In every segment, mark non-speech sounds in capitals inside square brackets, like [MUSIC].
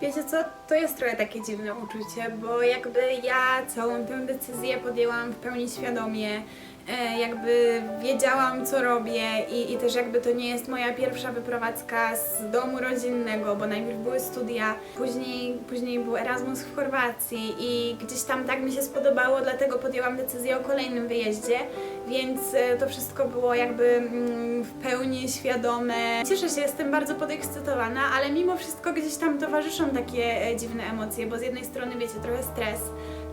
Wiecie co, to jest trochę takie dziwne uczucie, bo jakby ja całą tę decyzję podjęłam w pełni świadomie, jakby wiedziałam co robię i, i też jakby to nie jest moja pierwsza wyprowadzka z domu rodzinnego, bo najpierw były studia, później, później był Erasmus w Chorwacji i gdzieś tam tak mi się spodobało, dlatego podjęłam decyzję o kolejnym wyjeździe, więc e, to wszystko było jakby mm, w pełni świadome. Cieszę się, jestem bardzo podekscytowana, ale mimo wszystko gdzieś tam towarzyszą takie e, dziwne emocje, bo z jednej strony wiecie, trochę stres,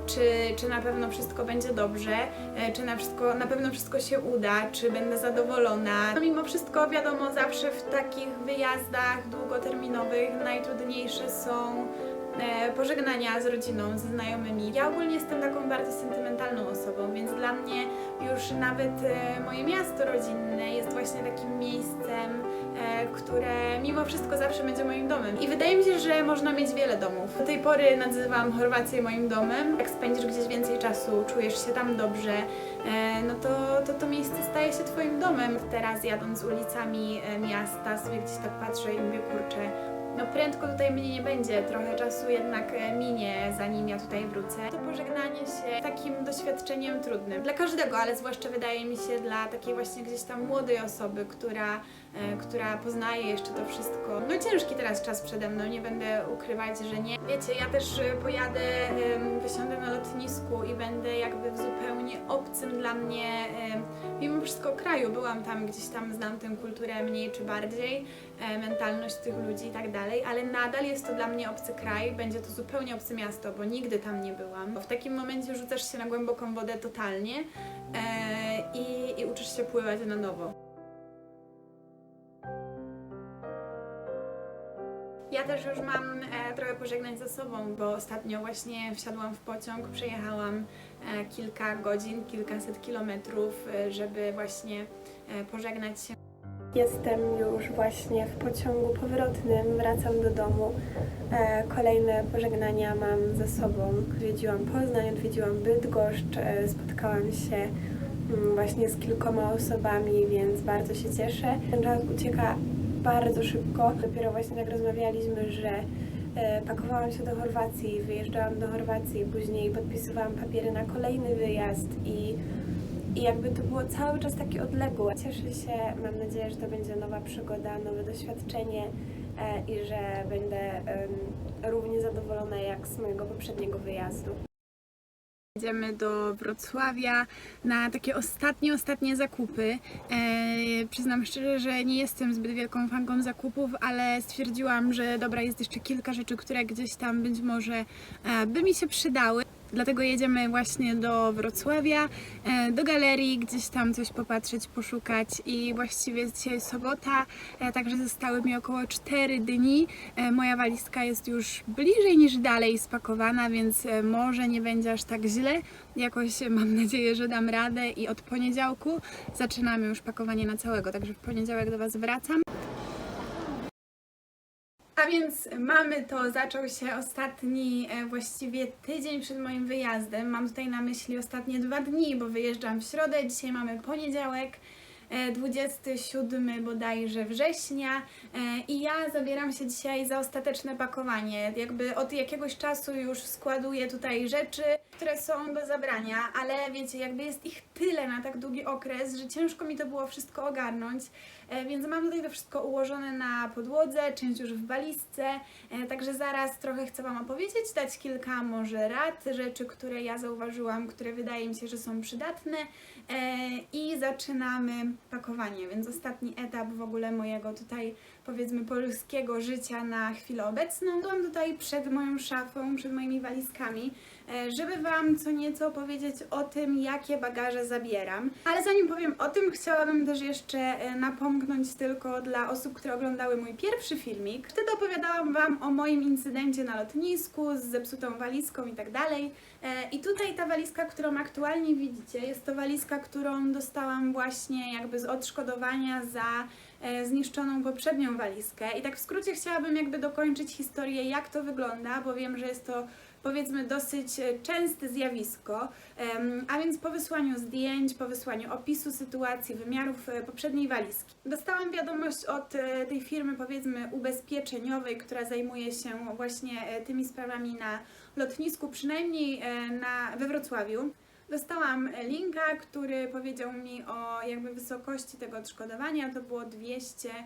czy, czy na pewno wszystko będzie dobrze, e, czy na, wszystko, na pewno wszystko się uda, czy będę zadowolona. No mimo wszystko wiadomo, zawsze w takich wyjazdach długoterminowych najtrudniejsze są pożegnania z rodziną, ze znajomymi. Ja ogólnie jestem taką bardzo sentymentalną osobą, więc dla mnie już nawet e, moje miasto rodzinne jest właśnie takim miejscem, e, które mimo wszystko zawsze będzie moim domem. I wydaje mi się, że można mieć wiele domów. Do tej pory nazywam Chorwację moim domem. Jak spędzisz gdzieś więcej czasu, czujesz się tam dobrze, e, no to, to to miejsce staje się twoim domem. Teraz jadąc ulicami e, miasta sobie gdzieś tak patrzę i mówię, kurczę, no prędko tutaj mnie nie będzie, trochę czasu jednak e, minie, zanim ja tutaj wrócę. To pożegnanie się takim doświadczeniem trudnym. Dla każdego, ale zwłaszcza wydaje mi się dla takiej właśnie gdzieś tam młodej osoby, która, e, która poznaje jeszcze to wszystko. No ciężki teraz czas przede mną, nie będę ukrywać, że nie. Wiecie, ja też e, pojadę, wysiądę na lotnisku i będę jakby w zupełnie obcym dla mnie, wszystko kraju. Byłam tam, gdzieś tam znam tę kulturę mniej czy bardziej, e, mentalność tych ludzi i tak dalej, ale nadal jest to dla mnie obcy kraj, będzie to zupełnie obce miasto, bo nigdy tam nie byłam. W takim momencie rzucasz się na głęboką wodę totalnie e, i, i uczysz się pływać na nowo. Ja też już mam e, trochę pożegnań za sobą, bo ostatnio właśnie wsiadłam w pociąg, przejechałam kilka godzin, kilkaset kilometrów, e, żeby właśnie e, pożegnać się Jestem już właśnie w pociągu powrotnym, wracam do domu. E, kolejne pożegnania mam ze sobą. Odwiedziłam Poznań, odwiedziłam Bydgoszcz, e, spotkałam się mm, właśnie z kilkoma osobami, więc bardzo się cieszę. Ten czas ucieka bardzo szybko. Dopiero właśnie tak rozmawialiśmy, że e, pakowałam się do Chorwacji, wyjeżdżałam do Chorwacji, później podpisywałam papiery na kolejny wyjazd i i jakby to było cały czas takie odległe. Cieszę się, mam nadzieję, że to będzie nowa przygoda, nowe doświadczenie e, i że będę równie zadowolona jak z mojego poprzedniego wyjazdu. Jedziemy do Wrocławia na takie ostatnie, ostatnie zakupy. E, przyznam szczerze, że nie jestem zbyt wielką fanką zakupów, ale stwierdziłam, że dobra, jest jeszcze kilka rzeczy, które gdzieś tam być może e, by mi się przydały. Dlatego jedziemy właśnie do Wrocławia, e, do galerii, gdzieś tam coś popatrzeć, poszukać i właściwie dzisiaj sobota, e, także zostały mi około 4 dni. E, Moja walizka jest już bliżej niż dalej spakowana, więc może nie będzie aż tak źle. Jakoś mam nadzieję, że dam radę i od poniedziałku zaczynamy już pakowanie na całego, także w poniedziałek do Was wracam. Więc mamy to, zaczął się ostatni e, właściwie tydzień przed moim wyjazdem. Mam tutaj na myśli ostatnie dwa dni, bo wyjeżdżam w środę, dzisiaj mamy poniedziałek. e, 27 bodajże września e, i ja zabieram się dzisiaj za ostateczne pakowanie. Jakby od jakiegoś czasu już składuję tutaj rzeczy, które są do zabrania, ale wiecie, jakby jest ich tyle na tak długi okres, że ciężko mi to było wszystko ogarnąć. E, Więc mam tutaj to wszystko ułożone na podłodze, część już w walizce, e, także zaraz trochę chcę Wam opowiedzieć, dać kilka może rad, rzeczy, które ja zauważyłam, które wydaje mi się, że są przydatne e, i zaczynamy pakowanie, więc ostatni etap w ogóle mojego tutaj powiedzmy polskiego życia na chwilę obecną. Byłam tutaj przed moją szafą, przed moimi walizkami, żeby Wam co nieco opowiedzieć o tym, jakie bagaże zabieram. Ale zanim powiem o tym, chciałabym też jeszcze e, napomknąć tylko dla osób, które oglądały mój pierwszy filmik. Wtedy opowiadałam Wam o moim incydencie na lotnisku z zepsutą walizką i tak dalej. E, I tutaj ta walizka, którą aktualnie widzicie, jest to walizka, którą dostałam właśnie jakby z odszkodowania za e, zniszczoną poprzednią walizkę. I tak w skrócie chciałabym jakby dokończyć historię, jak to wygląda, bo wiem, że jest to powiedzmy dosyć e, częste zjawisko, a więc po wysłaniu zdjęć, po wysłaniu opisu sytuacji, wymiarów e, poprzedniej walizki. Dostałam wiadomość od e, tej firmy powiedzmy ubezpieczeniowej, która zajmuje się właśnie tymi sprawami na lotnisku, przynajmniej na, we Wrocławiu. Dostałam linka, który powiedział mi o jakby wysokości tego odszkodowania. To było 200, e,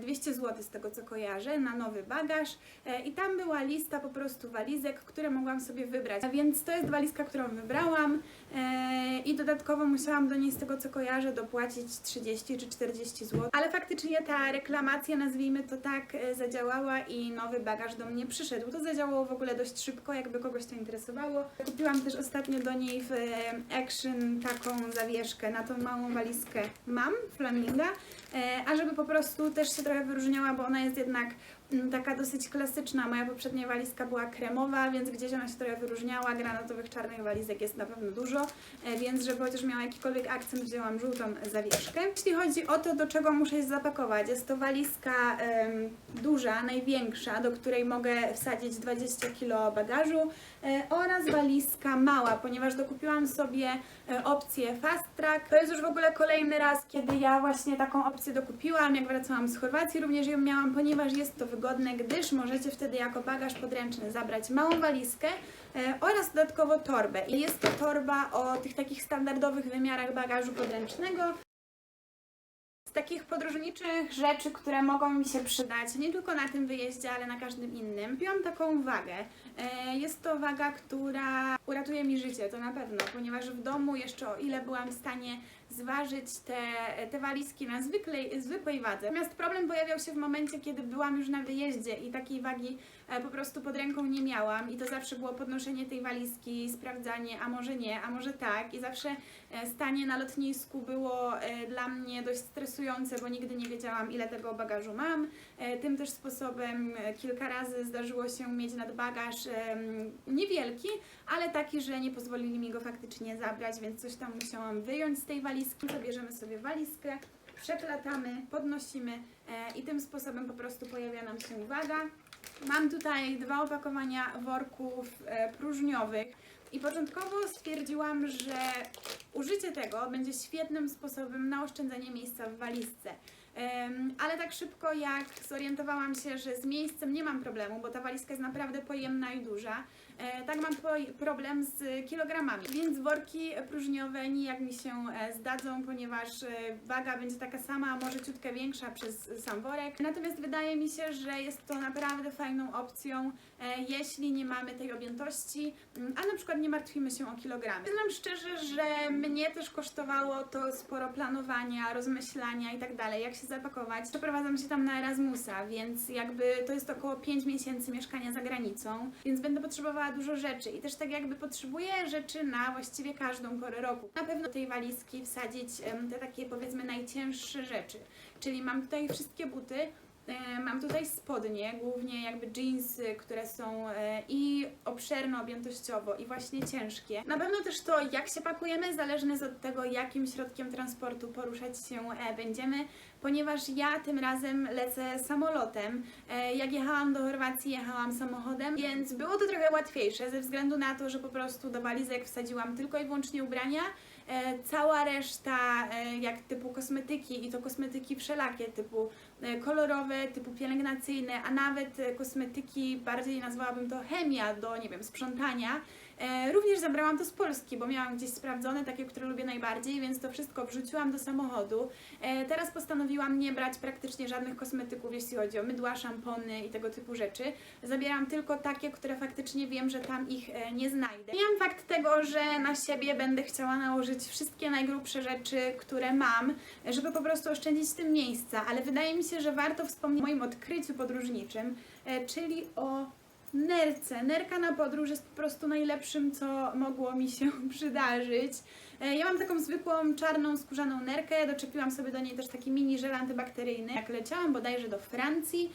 200 zł z tego co kojarzę na nowy bagaż E, i tam była lista po prostu walizek, które mogłam sobie wybrać. Więc to jest walizka, którą wybrałam e, i dodatkowo musiałam do niej z tego co kojarzę dopłacić 30 czy 40 zł. Ale faktycznie ta reklamacja, nazwijmy to tak, e, zadziałała i nowy bagaż do mnie przyszedł. To zadziałało w ogóle dość szybko, jakby kogoś to interesowało. Kupiłam też ostatnio do niej w e, Action taką zawieszkę na tą małą walizkę mam, flaminga, e, a żeby po prostu też się trochę wyróżniała, bo ona jest jednak mm, taka dosyć klasyczna. Moja poprzednia walizka była kremowa, więc gdzieś ona się trochę wyróżniała. Granatowych czarnych walizek jest na pewno dużo, e, więc żeby chociaż miała jakikolwiek akcent, wzięłam żółtą zawieszkę. Jeśli chodzi o to, do czego muszę się zapakować, jest to walizka duża, największa, do której mogę wsadzić 20 kg bagażu e, oraz walizka mała, ponieważ dokupiłam sobie e, opcję Fast Track. To jest już w ogóle kolejny raz, kiedy ja właśnie taką opcję dokupiłam, jak wracałam z Chorwacji, również ją miałam, ponieważ jest to wygodne, gdyż możecie wtedy jako bagaż podręczny zabrać małą walizkę e, oraz dodatkowo torbę. I jest to torba o tych takich standardowych wymiarach bagażu podręcznego. Takich podróżniczych rzeczy, które mogą mi się przydać, nie tylko na tym wyjeździe, ale na każdym innym, piłam taką wagę. E, Jest to waga, która uratuje mi życie, to na pewno, ponieważ w domu jeszcze o ile byłam w stanie zważyć te, te walizki na zwykłej, zwykłej wadze. Natomiast problem pojawiał się w momencie, kiedy byłam już na wyjeździe i takiej wagi po prostu pod ręką nie miałam i to zawsze było podnoszenie tej walizki, sprawdzanie, a może nie, a może tak i zawsze e, stanie na lotnisku było e, dla mnie dość stresujące, bo nigdy nie wiedziałam ile tego bagażu mam. E, Tym też sposobem e, kilka razy zdarzyło się mieć nadbagaż niewielki, ale taki, że nie pozwolili mi go faktycznie zabrać, więc coś tam musiałam wyjąć z tej walizki. Zabierzemy sobie walizkę, przeplatamy, podnosimy e, i tym sposobem po prostu pojawia nam się waga. Mam tutaj dwa opakowania worków e, próżniowych i początkowo stwierdziłam, że użycie tego będzie świetnym sposobem na oszczędzanie miejsca w walizce. Ale tak szybko jak zorientowałam się, że z miejscem nie mam problemu, bo ta walizka jest naprawdę pojemna i duża, e, tak mam problem z kilogramami. Więc worki próżniowe nijak mi się e, zdadzą, ponieważ e, waga będzie taka sama, a może ciutkę większa przez sam worek. Natomiast wydaje mi się, że jest to naprawdę fajną opcją, jeśli nie mamy tej objętości, mm, a na przykład nie martwimy się o kilogramy. Przyznam szczerze, że mnie też kosztowało to sporo planowania, rozmyślania i tak dalej, jak się zapakować. Przeprowadzam się tam na Erasmusa, więc jakby to jest około 5 miesięcy mieszkania za granicą, więc będę potrzebowała dużo rzeczy i też tak jakby potrzebuję rzeczy na właściwie każdą porę roku. Na pewno do tej walizki wsadzić te takie powiedzmy najcięższe rzeczy, czyli mam tutaj wszystkie buty, E, Mam tutaj spodnie, głównie jakby jeansy, które są e, i obszerne objętościowo i właśnie ciężkie. Na pewno też to, jak się pakujemy, zależne jest od tego, jakim środkiem transportu poruszać się e, będziemy, ponieważ ja tym razem lecę samolotem. E, Jak jechałam do Chorwacji, jechałam samochodem, więc było to trochę łatwiejsze ze względu na to, że po prostu do walizek wsadziłam tylko i wyłącznie ubrania. E, Cała reszta, e, jak typu kosmetyki i to kosmetyki wszelakie, typu e, kolorowe, typu pielęgnacyjne, a nawet kosmetyki, bardziej nazwałabym to chemia do, nie wiem, sprzątania. E, Również zabrałam to z Polski, bo miałam gdzieś sprawdzone, takie, które lubię najbardziej, więc to wszystko wrzuciłam do samochodu. E, Teraz postanowiłam nie brać praktycznie żadnych kosmetyków, jeśli chodzi o mydła, szampony i tego typu rzeczy. Zabieram tylko takie, które faktycznie wiem, że tam ich e, nie znajdę. Miałam fakt tego, że na siebie będę chciała nałożyć wszystkie najgrubsze rzeczy, które mam, żeby po prostu oszczędzić tym miejsca, ale wydaje mi się, że warto wspomnieć o moim odkryciu podróżniczym, czyli o nerce. Nerka na podróż jest po prostu najlepszym, co mogło mi się [LAUGHS] przydarzyć. E, Ja mam taką zwykłą czarną skórzaną nerkę, doczepiłam sobie do niej też taki mini żel antybakteryjny. Jak leciałam bodajże do Francji,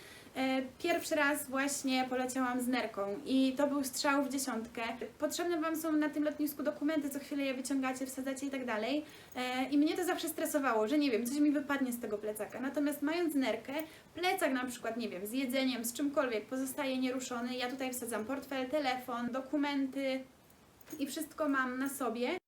Pierwszy raz właśnie poleciałam z nerką i to był strzał w dziesiątkę. Potrzebne Wam są na tym lotnisku dokumenty, co chwilę je wyciągacie, wsadzacie i tak dalej. E, I mnie to zawsze stresowało, że nie wiem, coś mi wypadnie z tego plecaka. Natomiast mając nerkę, plecak na przykład, nie wiem, z jedzeniem, z czymkolwiek pozostaje nieruszony. Ja tutaj wsadzam portfel, telefon, dokumenty i wszystko mam na sobie.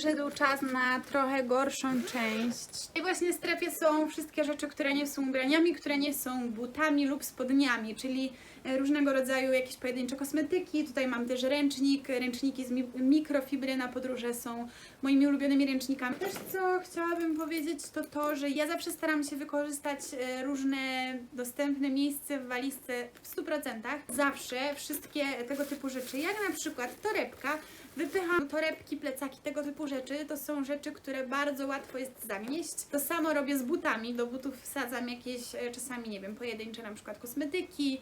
Przyszedł czas na trochę gorszą część. I właśnie w strefie są wszystkie rzeczy, które nie są ubraniami, które nie są butami lub spodniami, czyli różnego rodzaju jakieś pojedyncze kosmetyki. Tutaj mam też ręcznik, ręczniki z mi- mikrofibry na podróże są moimi ulubionymi ręcznikami. Też co chciałabym powiedzieć to to, że ja zawsze staram się wykorzystać e, różne dostępne miejsca w walizce w 100%. Zawsze wszystkie tego typu rzeczy, jak na przykład torebka, Wypycham torebki, plecaki, tego typu rzeczy. To są rzeczy, które bardzo łatwo jest zanieść. To samo robię z butami. Do butów wsadzam jakieś e, czasami, nie wiem, pojedyncze na przykład kosmetyki,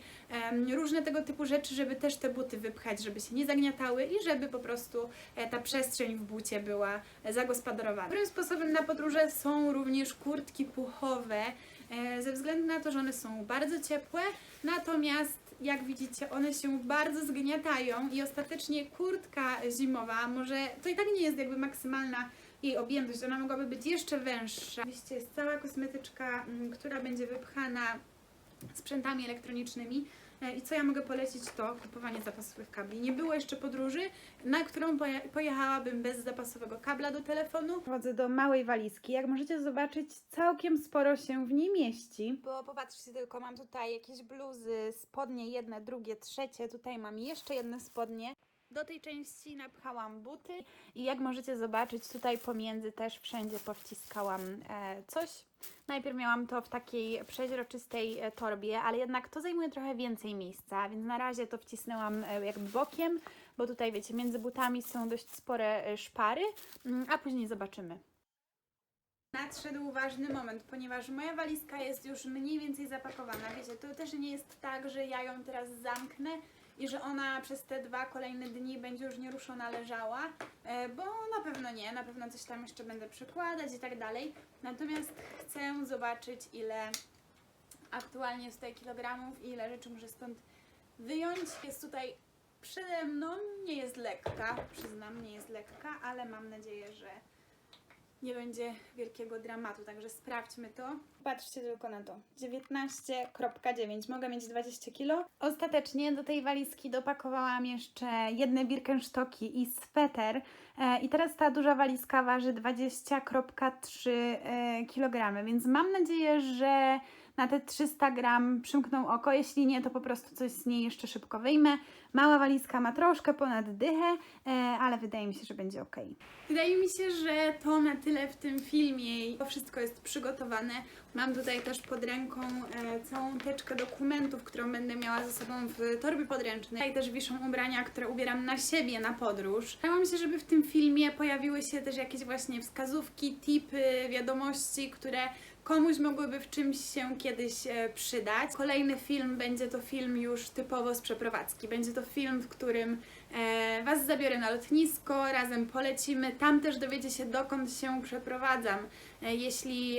różne tego typu rzeczy, żeby też te buty wypchać, żeby się nie zagniatały i żeby po prostu e, ta przestrzeń w bucie była zagospodarowana. Dobrym sposobem na podróże są również kurtki puchowe, e, ze względu na to, że one są bardzo ciepłe, natomiast jak widzicie, one się bardzo zgniatają i ostatecznie kurtka zimowa, może to i tak nie jest jakby maksymalna jej objętość, ona mogłaby być jeszcze węższa. Oczywiście jest cała kosmetyczka, która będzie wypchana sprzętami elektronicznymi. E, I co ja mogę polecić, to kupowanie zapasowych kabli. Nie było jeszcze podróży, na którą poje- pojechałabym bez zapasowego kabla do telefonu. Wchodzę do małej walizki. Jak możecie zobaczyć, całkiem sporo się w niej mieści. Bo popatrzcie tylko, mam tutaj jakieś bluzy, spodnie, jedne, drugie, trzecie. Tutaj mam jeszcze jedne spodnie. Do tej części napchałam buty i jak możecie zobaczyć, tutaj pomiędzy też wszędzie powciskałam e, coś. Najpierw miałam to w takiej przeźroczystej e, torbie, ale jednak to zajmuje trochę więcej miejsca, więc na razie to wcisnęłam e, jakby bokiem, bo tutaj wiecie, między butami są dość spore szpary, mm, a później zobaczymy. Nadszedł ważny moment, ponieważ moja walizka jest już mniej więcej zapakowana. Wiecie, to też nie jest tak, że ja ją teraz zamknę i że ona przez te dwa kolejne dni będzie już nieruszona leżała, e, bo na pewno nie, na pewno coś tam jeszcze będę przykładać i tak dalej. Natomiast chcę zobaczyć, ile aktualnie jest tutaj kilogramów i ile rzeczy muszę stąd wyjąć. Jest tutaj przede mną, nie jest lekka, przyznam, nie jest lekka, ale mam nadzieję, że nie będzie wielkiego dramatu, także sprawdźmy to. Patrzcie tylko na to. 19,9. Mogę mieć 20 kg. Ostatecznie do tej walizki dopakowałam jeszcze jedne birkenstocki i sweter. E, I teraz ta duża walizka waży 20,3 e, kg, więc mam nadzieję, że na te 300 gram przymkną oko. Jeśli nie, to po prostu coś z niej jeszcze szybko wyjmę. Mała walizka ma troszkę ponad dychę, e, ale wydaje mi się, że będzie ok. Wydaje mi się, że to na tyle w tym filmie. To wszystko jest przygotowane. Mam tutaj też pod ręką e, całą teczkę dokumentów, którą będę miała ze sobą w torbie podręcznej. Tutaj też wiszą ubrania, które ubieram na siebie na podróż. Starałam się, żeby w tym filmie pojawiły się też jakieś właśnie wskazówki, tipy, wiadomości, które komuś mogłyby w czymś się kiedyś e, przydać. Kolejny film będzie to film już typowo z przeprowadzki. Będzie to film, w którym e, Was zabiorę na lotnisko, razem polecimy. Tam też dowiecie się, dokąd się przeprowadzam. E, jeśli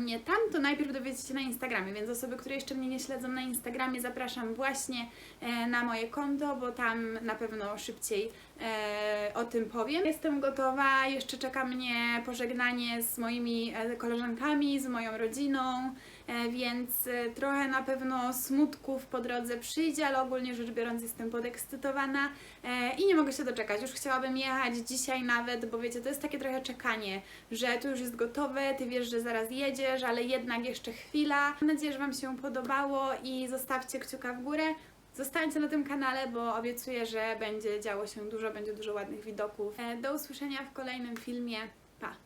nie tam, to najpierw dowiecie się na Instagramie, więc osoby, które jeszcze mnie nie śledzą na Instagramie, zapraszam właśnie e, na moje konto, bo tam na pewno szybciej e, o tym powiem. Jestem gotowa, jeszcze czeka mnie pożegnanie z moimi koleżankami, z moją rodziną, więc e, trochę na pewno smutków po drodze przyjdzie, ale ogólnie rzecz biorąc jestem podekscytowana e, i nie mogę się doczekać. Już chciałabym jechać dzisiaj nawet, bo wiecie, to jest takie trochę czekanie, że to już jest gotowe, ty wiesz, że zaraz jedziesz, ale jednak jeszcze chwila. Mam nadzieję, że Wam się podobało i zostawcie kciuka w górę. Zostańcie na tym kanale, bo obiecuję, że będzie działo się dużo, będzie dużo ładnych widoków. E, Do usłyszenia w kolejnym filmie. Pa!